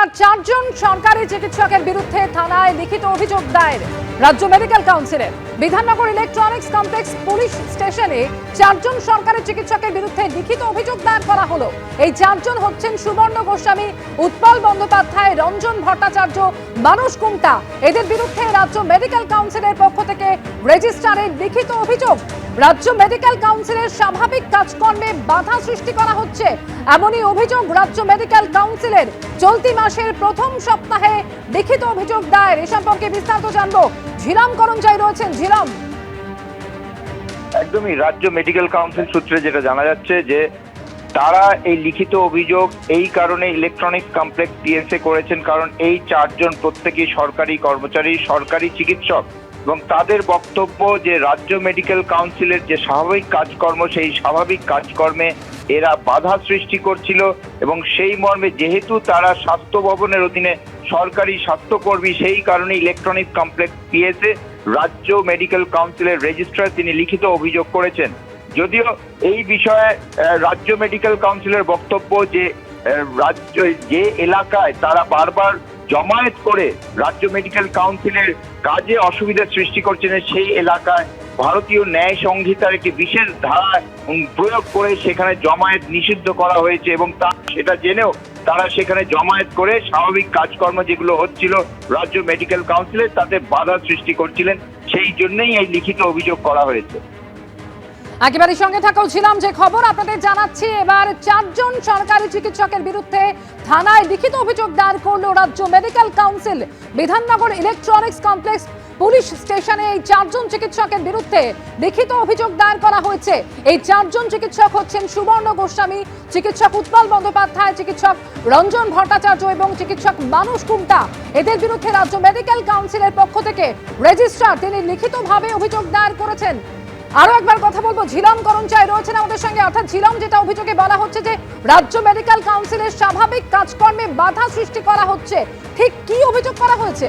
এবার চারজন সরকারি চিকিৎসকের বিরুদ্ধে থানায় লিখিত অভিযোগ দায়ের। রাজ্য মেডিকেল কাউন্সিলের বিধাননগর ইলেকট্রনিক্স কমপ্লেক্স পুলিশ স্টেশনে চারজন সরকারি চিকিৎসকের বিরুদ্ধে লিখিত অভিযোগ দায়ের করা হলো। এই চারজন হচ্ছেন সুবর্ণ গোস্বামী, উৎপল বন্দ্যোপাধ্যায়, রঞ্জন ভট্টাচার্য মানুষ কুমটা। এদের বিরুদ্ধে রাজ্য মেডিকেল কাউন্সিলের পক্ষ থেকে রেজিস্ট্রারের লিখিত অভিযোগ। রাজ্য মেডিকেল কাউন্সিলের স্বাভাবিক কাজকর্মে বাধা সৃষ্টি করা হচ্ছে। এমনই অভিযোগ রাজ্য মেডিকেল কাউন্সিলের চলতি মাসের প্রথম সপ্তাহে লিখিত অভিযোগ দায়ের। এ সম্পর্কে বিস্তারিত জানব। ঝিলাম করঞ্জাই রয়েছেন, ঝিলাম। একদমই রাজ্য মেডিকেল কাউন্সিল সূত্রে যেটা জানা যাচ্ছে যে তারা এই লিখিত অভিযোগ এই কারণে ইলেকট্রনিক্স কমপ্লেক্স পিএসএ করেছেন কারণ এই চারজন প্রত্যেকেই সরকারি কর্মচারী, সরকারি চিকিৎসক এবং তাদের বক্তব্য যে রাজ্য মেডিকেল কাউন্সিলের যে স্বাভাবিক কাজকর্ম, সেই স্বাভাবিক কাজকর্মে এরা বাধা সৃষ্টি করছিল এবং সেই মর্মে যেহেতু তারা স্বাস্থ্য ভবনের অধীনে সরকারি স্বাস্থ্যকর্মী সেই কারণে ইলেকট্রনিক কমপ্লেক্স পিএসএ রাজ্য মেডিকেল কাউন্সিলের রেজিস্ট্রার তিনি লিখিত অভিযোগ করেছেন। যদিও এই বিষয়ে রাজ্য মেডিকেল কাউন্সিলের বক্তব্য যে রাজ্য, যে এলাকায় তারা বারবার জমায়েত করে রাজ্য মেডিকেল কাউন্সিলের কাজে অসুবিধার সৃষ্টি করছেন সেই এলাকায় ভারতীয় ন্যায় সংহিতার একটি বিশেষ ধারা প্রয়োগ করে সেখানে জমায়েত নিষিদ্ধ করা হয়েছে এবং তা সেটা জেনেও তারা সেখানে জমায়েত করে স্বাভাবিক কাজকর্ম যেগুলো হচ্ছিল রাজ্য মেডিকেল কাউন্সিলের তাতে বাধা সৃষ্টি করছিলেন। সেই জন্যই এই লিখিত অভিযোগ করা হয়েছে। একেবারে সঙ্গে থাকাও ছিলাম যে খবর আপনাদের জানাচ্ছি। এবার চারজন সরকারি চিকিৎসকের বিরুদ্ধে থানায় লিখিত অভিযোগ দায়ের করল রাজ্য medical council, Bidhannagar electronics complex police স্টেশনে এই চারজন চিকিৎসকের বিরুদ্ধে লিখিত অভিযোগ দায়ের করা হয়েছে। এই চারজন চিকিৎসক হচ্ছেন সুবর্ণ গোস্বামী, চিকিৎসক উৎপল বন্দ্যোপাধ্যায়, চিকিৎসক রঞ্জন ভট্টাচার্য এবং চিকিৎসক মানুষ কুমটা। এদের বিরুদ্ধে রাজ্য মেডিকেল কাউন্সিলের পক্ষ থেকে রেজিস্ট্রার তিনি লিখিতভাবে অভিযোগ দায়ের করেছেন। আরও একবার কথা বলব, ঝিলম করঞ্চাই রয়েছেন আমাদের সঙ্গে। অর্থাৎ ঝিলম যেটা অভিযোগে বলা হচ্ছে যে, রাজ্য মেডিকেল কাউন্সিলের স্বাভাবিক কাজকর্মে বাধা সৃষ্টি করা হচ্ছে। ঠিক কি অভিযোগ করা হয়েছে?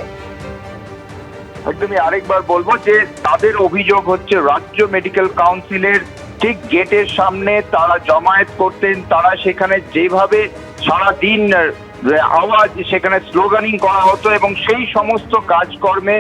একদমই আরেকবার বলব যে, তাদের অভিযোগ হচ্ছে রাজ্য মেডিকেল কাউন্সিলের ঠিক গেটের সামনে তারা জমায়েত করতেন, তারা সেখানে যেভাবে সারা দিন আওয়াজ সেখানে স্লোগানিং করা হতো এবং সেই সমস্ত কাজকর্মে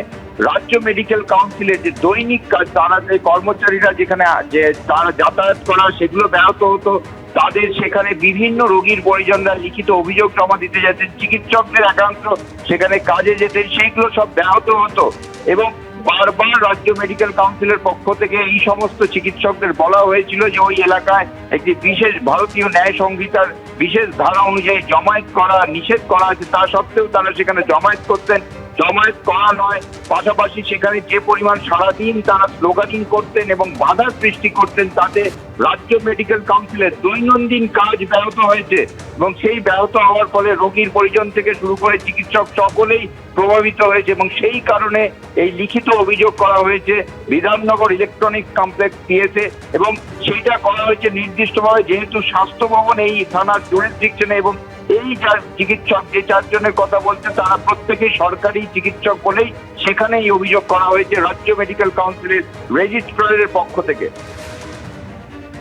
রাজ্য মেডিকেল কাউন্সিলের যে দৈনিক কাজ তারা যে কর্মচারীরা যেখানে যে তারা যাতায়াত করা, সেগুলো ব্যাহত হতো, তাদের সেখানে বিভিন্ন রোগীর পরিজনরা লিখিত অভিযোগ জমা দিতে যেতেন, চিকিৎসকদের একাংশ সেখানে কাজে যেতেন, সেইগুলো সব ব্যাহত হতো। এবং বারবার রাজ্য মেডিকেল কাউন্সিলের পক্ষ থেকে এই সমস্ত চিকিৎসকদের বলা হয়েছিল যে ওই এলাকায় একটি বিশেষ ভারতীয় ন্যায় সংহিতার বিশেষ ধারা অনুযায়ী জমায়েত করা, নিষেধ করা আছে। তা সত্ত্বেও তারা সেখানে জমায়েত করতেন। জমায়েত করা নয়। পাশাপাশি সেখানে যে পরিমাণ সারাদিন তারা স্লোগানিং করতেন এবং বাধা সৃষ্টি করতেন, তাতে রাজ্য মেডিকেল কাউন্সিলের দৈনন্দিন কাজ ব্যাহত হয়েছে এবং সেই ব্যাহত হওয়ার ফলে রোগীর পরিজন থেকে শুরু করে চিকিৎসক সকলেই প্রভাবিত হয়েছে এবং সেই কারণে এই লিখিত অভিযোগ করা হয়েছে। বিধাননগর ইলেকট্রনিক্স কমপ্লেক্স পিএসএ এবং সেইটা করা হয়েছে নির্দিষ্টভাবে, যেহেতু স্বাস্থ্য ভবন এই থানার জুরিসডিকশনে এবং এই যার চিকিৎসক যে চারজনের কথা বলছে, তারা প্রত্যেকেই সরকারি চিকিৎসক বলেই সেখানেই অভিযোগ করা হয়েছে রাজ্য মেডিকেল কাউন্সিলের রেজিস্ট্রারের পক্ষ থেকে।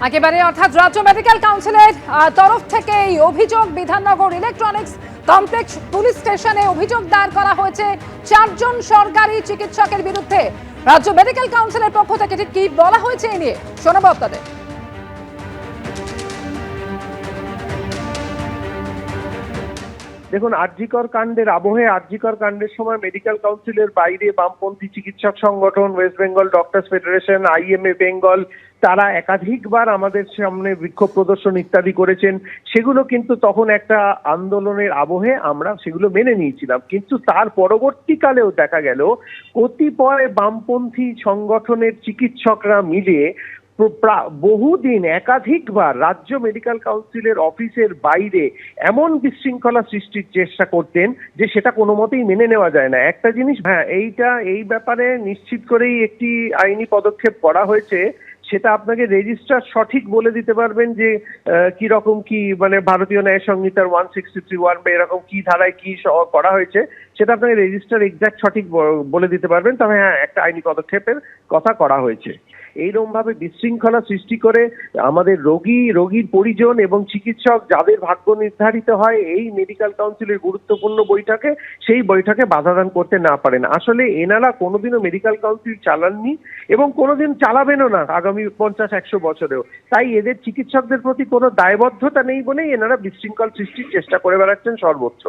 একেবারে, অর্থাৎ রাজ্য মেডিকেল কাউন্সিলের তরফ থেকে এই অভিযোগ বিধাননগর ইলেকট্রনিক্স কমপ্লেক্স পুলিশ স্টেশনে অভিযোগ দায়ের করা হয়েছে চারজন সরকারি চিকিৎসকের বিরুদ্ধে। রাজ্য মেডিকেল কাউন্সিলের পক্ষ থেকে ঠিক কি বলা হয়েছে এ নিয়ে? শোনাবো আপনাদের। দেখুন, আরজিকর কাণ্ডের আবহে আরজিকর কাণ্ডের সময় মেডিকেল কাউন্সিলের বাইরে বামপন্থী চিকিৎসক সংগঠন West Bengal doctors federation IMA Bengal তারা একাধিকবার আমাদের সামনে বিক্ষোভ প্রদর্শন ইত্যাদি করেছেন। সেগুলো কিন্তু তখন একটা আন্দোলনের আবহে আমরা সেগুলো মেনে নিয়েছিলাম। কিন্তু তার পরবর্তীকালেও দেখা গেল, কতিপয় বামপন্থী সংগঠনের চিকিৎসকরা মিলে বহুদিন একাধিকবার রাজ্য মেডিকেল কাউন্সিলের অফিসের বাইরে এমন বিশৃঙ্খলা সৃষ্টির চেষ্টা করতেন যে সেটা কোনো মতেই মেনে নেওয়া যায় না। একটা জিনিস হ্যাঁ এইটা, এই ব্যাপারে নিশ্চিত করেই একটি আইনি পদক্ষেপ করা হয়েছে। সেটা আপনাকে রেজিস্ট্রার সঠিক বলে দিতে পারবেন যে কি রকম কি মানে ভারতীয় ন্যায় সংহিতার ওয়ান সিক্সটি থ্রি ওয়ান বা এরকম কি ধারায় কি করা হয়েছে, সেটা আপনাকে রেজিস্ট্রার এক্সাক্ট সঠিক বলে দিতে পারবেন। তবে হ্যাঁ একটা আইনি পদক্ষেপের কথা করা হয়েছে। এইরকম ভাবে বিশৃঙ্খলা সৃষ্টি করে আমাদের রোগী, রোগীর পরিজন এবং চিকিৎসক যাদের ভাগ্য নির্ধারিত হয়, এই মেডিকেল কাউন্সিলের গুরুত্বপূর্ণ বৈঠকে সেই বৈঠকে বাধাদান করতে না পারেন। আসলে এনারা কোনোদিনও মেডিকেল কাউন্সিল চালাননি এবং কোনোদিন চালাবেনও না আগামী পঞ্চাশ, একশো বছরেও। তাই এদের চিকিৎসকদের প্রতি কোনো দায়বদ্ধতা নেই বলেই এনারা বিশৃঙ্খল সৃষ্টির চেষ্টা করে বেড়াচ্ছেন সর্বত্র